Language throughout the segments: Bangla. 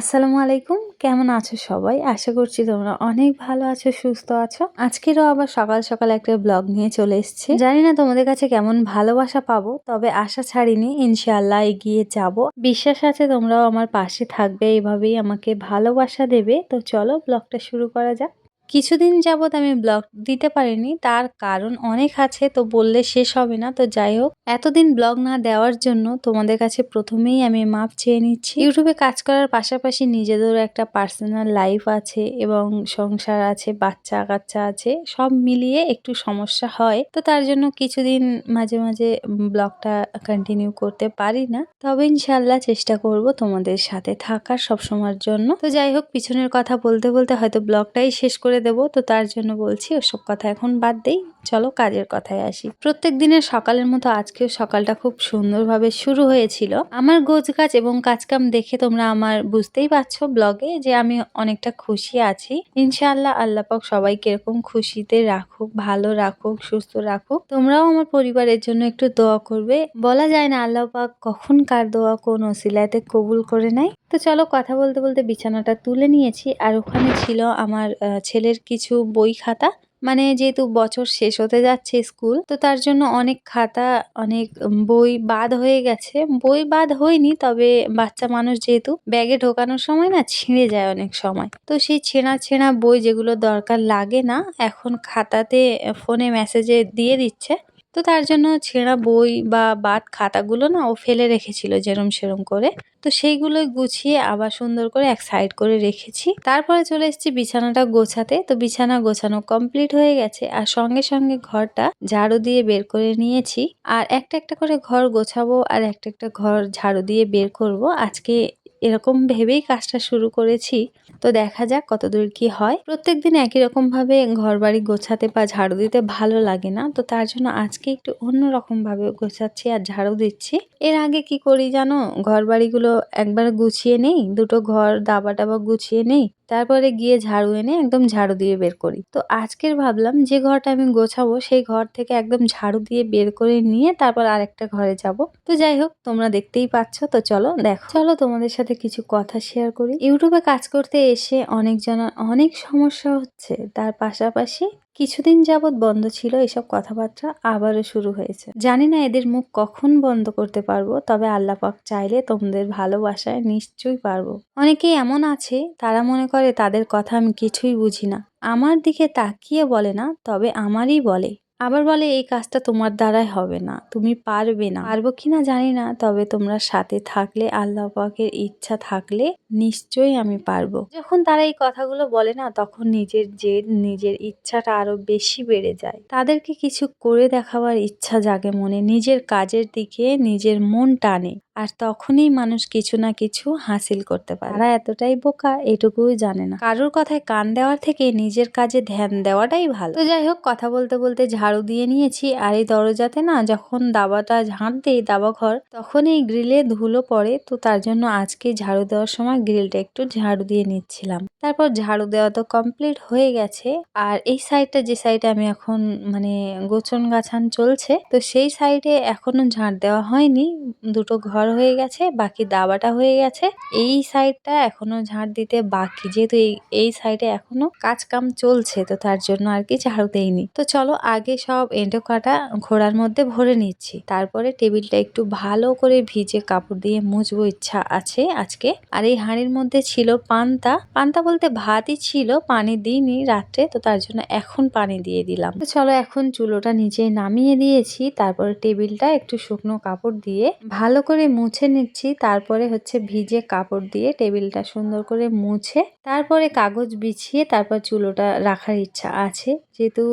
আসসালামু আলাইকুম। কেমন আছো সবাই? আশা করছি তোমরা অনেক ভালো আছো, সুস্থ আছো। আজকেরও আবার সকাল সকাল একটা ব্লগ নিয়ে চলে এসছি। জানি না তোমাদের কাছে কেমন ভালোবাসা পাবো, তবে আশা ছাড়িনি, ইনশাআল্লাহ এগিয়ে যাব। বিশ্বাস আছে তোমরাও আমার পাশে থাকবে, এইভাবেই আমাকে ভালোবাসা দেবে। তো চলো ব্লগটা শুরু করা যাক। কিছুদিন যাবৎ আমি ব্লগ দিতে পারিনি, তার কারণ অনেক আছে, তো বললে শেষ হবে না। তো যাই হোক, এতদিন ব্লগ না দেওয়ার জন্য তোমাদের কাছে প্রথমেই আমি মাপ চেয়ে নিচ্ছি। ইউটিউবে কাজ করার পাশাপাশি নিজেদেরও একটা পার্সোনাল লাইফ আছে এবং সংসার আছে, বাচ্চা কাচ্চা আছে, সব মিলিয়ে একটু সমস্যা হয়। তো তার জন্য কিছুদিন মাঝে মাঝে ব্লগটা কন্টিনিউ করতে পারি না। তবে ইনশাল্লাহ চেষ্টা করব তোমাদের সাথে থাকার সবসময়ের জন্য। তো যাই হোক, পিছনের কথা বলতে বলতে হয়তো ব্লগটাই শেষ করে দেব, তো তার জন্য বলছি ওসব কথা এখন বাদ দেই। চলো কাজের কথায় আসি। প্রত্যেক দিনের সকালের মতো আজকেও সকালটা খুব সুন্দরভাবে শুরু হয়েছিল। আমার গোছ গাছ এবং কাজকাম দেখে তোমরা আমার বুঝতেই পারছ ব্লগে যে আমি অনেকটা খুশি আছি। ইনশাআল্লাহ আল্লাপাক সবাইকে এরকম খুশিতে রাখুক, ভালো রাখুক, সুস্থ রাখুক। তোমরাও আমার পরিবারের জন্য একটু দোয়া করবে। বলা যায় না আল্লাহ পাক কখন কার দোয়া কোন ওসিলাতে কবুল করে নেয়। তো চলো কথা বলতে বলতে বিছানাটা তুলে নিয়েছি আর ওখানে ছিল আমার ছেলের কিছু বই খাতা। মানে যেহেতু বছর শেষ হতে যাচ্ছে স্কুল, তো তার জন্য অনেক খাতা, অনেক বই বাদ হয়ে গেছে। বই বাদ হয়নি, তবে বাচ্চা মানুষ যেহেতু ব্যাগে ঢোকানোর সময় না, ছিঁড়ে যায় অনেক সময়। তো সেই ছেঁড়া ছেঁড়া বই যেগুলো দরকার লাগে না, এখন খাতাতে, ফোনে মেসেজে দিয়ে দিচ্ছে। তো তার জন্য ছেঁড়া বই বা বাদ খাতাগুলো না ও ফেলে রেখেছিল যেরম সেরম করে। তো সেইগুলোই গুছিয়ে আবার সুন্দর করে এক সাইড করে রেখেছি। তারপরে চলে এসেছি বিছানাটা গোছাতে। তো বিছানা গোছানো কমপ্লিট হয়ে গেছে আর সঙ্গে সঙ্গে ঘরটা ঝাড়ু দিয়ে বের করে নিয়েছি। আর একটা একটা করে ঘর গোছাবো আর একটা একটা ঘর ঝাড়ু দিয়ে বের করব। আজকে এরকম ভেবেই কাজটা শুরু করেছি। তো দেখা যাক কতদূর কি হয়। প্রত্যেক দিন একই রকমভাবে ঘর বাড়ি গোছাতে বা ঝাড়ু দিতে ভালো লাগে না। তো তার জন্য আজকে একটু অন্যরকমভাবে গোছাচ্ছি আর ঝাড়ু দিচ্ছি। এর আগে কি করি জানো? ঘর বাড়িগুলো একবার গুছিয়ে নেই, দুটো ঘর দাবা টাবা গুছিয়ে নেই। তারপরে গিয়ে ঝাড়ু এনে একদম ঝাড়ু দিয়ে বের করি। তো আজকের ভাবলাম যে ঘরটা আমি গোছাবো, সেই ঘর থেকে একদম ঝাড়ু দিয়ে বের করে নিয়ে তারপর আরেকটা ঘরে যাব। তো যাই হোক, তোমরা দেখতেই পাচ্ছ, তো চলো দেখো। চলো তোমাদের সাথে কিছু কথা শেয়ার করি। ইউটিউবে কাজ করতে এসে অনেক অনেক সমস্যা হচ্ছে। তার পাশাপাশি কিছুদিন যাবৎ বন্ধ ছিল এসব কথাবার্তা আবারও শুরু হয়েছে। জানি না এদের মুখ কখন বন্ধ করতে পারব, তবে আল্লাপাক চাইলে তোমাদের ভালোবাসায় নিশ্চয়ই পারব। অনেকেই এমন আছে, তারা মনে করে তাদের কথা আমি কিছুই বুঝি না। আমার দিকে তাকিয়ে বলে না, তবে আমারই বলে। আবার বলে, এই কাজটা তোমার দ্বারাই হবে না, তুমি পারবে না। পারব কি না জানি না, তবে তোমরা সাথে থাকলে, আল্লাহ পাকের ইচ্ছা থাকলে নিশ্চয়ই আমি পারব। যখন তারা এই কথাগুলো বলে না, তখন নিজের যে নিজের ইচ্ছাটা আরও বেশি বেড়ে যায়। তাদেরকে কিছু করে দেখাবার ইচ্ছা জাগে মনে, নিজের কাজের দিকে নিজের মন টানে। আর তখনই মানুষ কিছু না কিছু হাসিল করতে পারে। তারা এতটাই বোকা, এটুকুই জানে না। কারোর কথায় কান দেওয়ার থেকে নিজের কাজে ধ্যান দেওয়াটাই ভালো। তো যাই হোক, কথা বলতে বলতে ঝাড়ু দিয়ে নিয়েছি আর এই দরজাতে না যখন দাবাটা ঝাঁট দেই দাবা ঘর, তখন এই গ্রিলে ধুলো পড়ে। তো তার জন্য আজকে ঝাড়ু দেওয়ার সময় গ্রিলটা একটু ঝাড়ু দিয়ে নিচ্ছিলাম। তারপর ঝাড়ু দেওয়া তো কমপ্লিট হয়ে গেছে। আর এই সাইডটা, যে সাইডে আমি এখন মানে গোছন গাছান চলছে, তো সেই সাইডে এখনও ঝাঁট দেওয়া হয়নি। দুটো ঘর হয়ে গেছে, বাকি দাবাটা হয়ে গেছে। এই সাইডটা এখনও ঝাড় দিতে বাকি, যেহেতু এই এই সাইডে এখনও কাজ কাম চলছে, তো তার জন্য আর কি ঝাড়ু দেয়নি তো চলো আগে সব এঁটো কাটা ঘোড়ার মধ্যে ভরে নিচ্ছি। তারপরে টেবিলটা একটু ভালো করে ভিজে কাপড় দিয়ে মুছবো ইচ্ছা আছে আজকে। আর এই হাঁড়ির মধ্যে ছিল পান্তা। পান্তা বলতে ভাতই ছিল, পানি দিইনি রাত্রে, তো তার জন্য এখন পানি দিয়ে দিলাম। তো চলো এখন চুলোটা নিচে নামিয়ে দিয়েছি। তারপরে টেবিলটা একটু শুকনো কাপড় দিয়ে ভালো করে মুছে নিচ্ছি, তারপরে হচ্ছে ভিজে কাপড় দিয়ে টেবিলটা সুন্দর করে মুছে, তারপরে কাগজ বিছিয়ে তারপর চুলোটা রাখার ইচ্ছা আছে। যেহেতু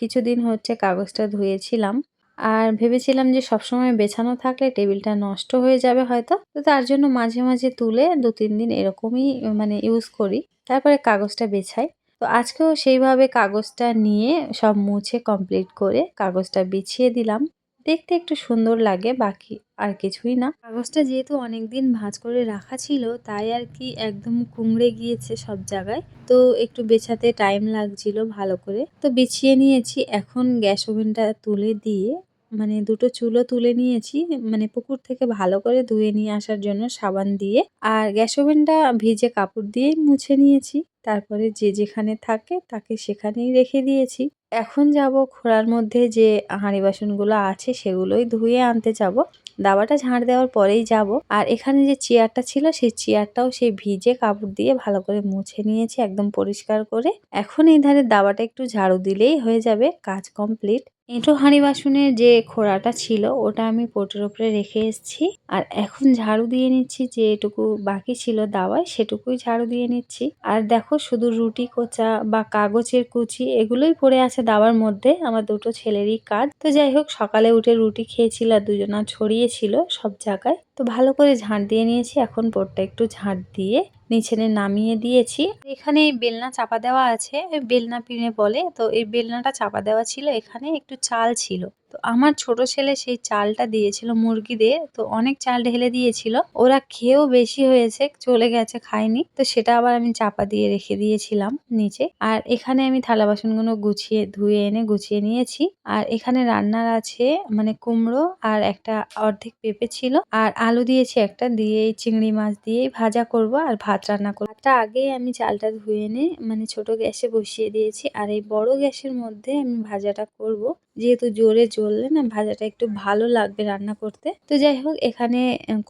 কিছুদিন হচ্ছে কাগজটা ধুয়েছিলাম, আর ভেবেছিলাম যে সবসময় বেছানো থাকলে টেবিলটা নষ্ট হয়ে যাবে হয়তো, তো তার জন্য মাঝে মাঝে তুলে দু তিন দিন এরকমই মানে ইউজ করি, তারপরে কাগজটা বেছাই। তো আজকেও সেইভাবে কাগজটা নিয়ে সব মুছে কমপ্লিট করে কাগজটা বিছিয়ে দিলাম। দেখতে একটু সুন্দর লাগে, বাকি আর কিছুই না। কাগজটা যেহেতু অনেকদিন ভাঁজ করে রাখা ছিল, তাই আর কি একদম কুমড়ে গিয়েছে সব জায়গায়। তো একটু বেছাতে টাইম লাগছিল ভালো করে। তো বেছিয়ে নিয়েছি, এখন গ্যাস ওভেনটা তুলে দিয়ে মানে দুটো চুলো তুলে নিয়েছি মানে পুকুর থেকে ভালো করে ধুয়ে নিয়ে আসার জন্য সাবান দিয়ে আর গ্যাস ওভেনটা ভিজে কাপড় দিয়েই মুছে নিয়েছি। তারপরে যে যেখানে থাকে তাকে সেখানেই রেখে দিয়েছি। এখন যাব খোড়ার মধ্যে যে হাঁড়ি বাসনগুলো আছে সেগুলোই ধুয়ে আনতে যাব। দাবাটা ঝাড় দেওয়ার পরেই যাব। আর এখানে যে চেয়ারটা ছিল সেই চেয়ারটাও সেই ভিজে কাপড় দিয়ে ভালো করে মুছে নিয়েছি একদম পরিষ্কার করে। এখন এই ধারে দাবাটা একটু ঝাড়ু দিলেই হয়ে যাবে, কাজ কমপ্লিট। এঁটো হাঁড়ি বাসনের যে খোড়াটা ছিল, ওটা আমি পোটের ওপরে রেখে এসেছি। আর এখন ঝাড়ু দিয়ে নিচ্ছি যে এটুকু বাকি ছিল দাওয়ায়, সেটুকুই ঝাড়ু দিয়ে নিচ্ছি। আর দেখো শুধু রুটি, কোচা বা কাগজের কুচি, এগুলোই পড়ে আছে দাওয়ার মধ্যে, আমার দুটো ছেলেরই কাজ। তো যাই হোক, সকালে উঠে রুটি খেয়েছিল আর দুজনা ছড়িয়েছিল সব জায়গায়। তো ভালো করে ঝাঁট দিয়ে নিয়েছি, এখন পোটটা একটু ঝাঁট দিয়ে নিচেনে নামিয়ে দিয়েছি। এখানে এই বেলনা চাপা দেওয়া আছে, বেলনা পিঁড়ে বলে। তো এই বেলনাটা চাপা দেওয়া ছিল, এখানে একটু চাল ছিল। তো আমার ছোট ছেলে সেই চালটা দিয়েছিল মুরগিদের তো অনেক চাল ঢেলে দিয়েছিল। ওরা খেয়েও বেশি হয়েছে, চলে গেছে, খায়নি। তো সেটা আবার আমি চাপা দিয়ে রেখে দিয়েছিলাম নিচে। আর এখানে আমি থালা বাসনগুলো গুছিয়ে, ধুয়ে এনে গুছিয়ে নিয়েছি। আর এখানে রান্নার আছে মানে কুমড়ো আর একটা অর্ধেক পেঁপে ছিল। আর আলু দিয়েছি একটা দিয়ে চিংড়ি মাছ দিয়ে ভাজা করব আর ভাত রান্না করব। তার আগেই আমি চালটা ধুয়ে এনে মানে ছোট গ্যাসে বসিয়ে দিয়েছি। আর এই বড় গ্যাসের মধ্যে আমি ভাজাটা করব। যেহেতু জোরে জ্বললে না ভাজাটা একটু ভালো লাগবে রান্না করতে। তো যাই হোক, এখানে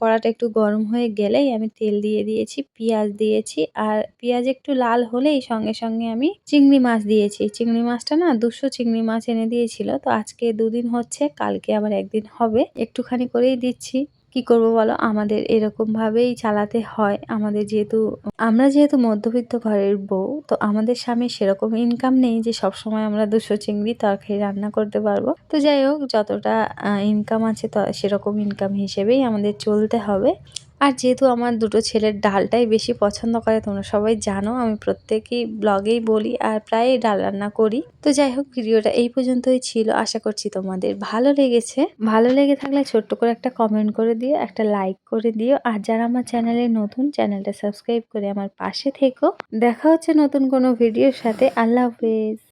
কড়াটা একটু গরম হয়ে গেলেই আমি তেল দিয়ে দিয়েছি, পেঁয়াজ দিয়েছি আর পেঁয়াজ একটু লাল হলেই সঙ্গে সঙ্গে আমি চিংড়ি মাছ দিয়েছি। চিংড়ি মাছটা না দুশো চিংড়ি মাছ এনে দিয়েছিল। তো আজকে দুদিন হচ্ছে, কালকে আবার একদিন হবে। একটুখানি করেই দিচ্ছি। কি করব বলো? আমাদের এরকমভাবেই চালাতে হয়। আমাদের যেহেতু, আমরা যেহেতু মধ্যবিত্ত ঘরের বউ, তো আমাদের স্বামী সেরকম ইনকাম নেই যে সব সময় আমরা দুশো চিংড়ি তরকারি রান্না করতে পারব। তো যাই হোক, যতটা ইনকাম আছে সেরকম ইনকাম হিসেবেই আমাদের চলতে হবে। আর যেহেতু আমার দুটো ছেলের ডালটাই বেশি পছন্দ করে, তোমরা সবাই জানো, আমি প্রত্যেকেই ব্লগেই বলি আর প্রায় ডাল রান্না করি। তো যাই হোক, ভিডিওটা এই পর্যন্তই ছিল। আশা করছি তোমাদের ভালো লেগেছে। ভালো লেগে থাকলে ছোট্ট করে একটা কমেন্ট করে দিও, একটা লাইক করে দিও। আর যারা আমার চ্যানেলে নতুন, চ্যানেলটা সাবস্ক্রাইব করে আমার পাশে থেকো। দেখা হচ্ছে নতুন কোনো ভিডিওর সাথে। আল্লাহ হাফেজ।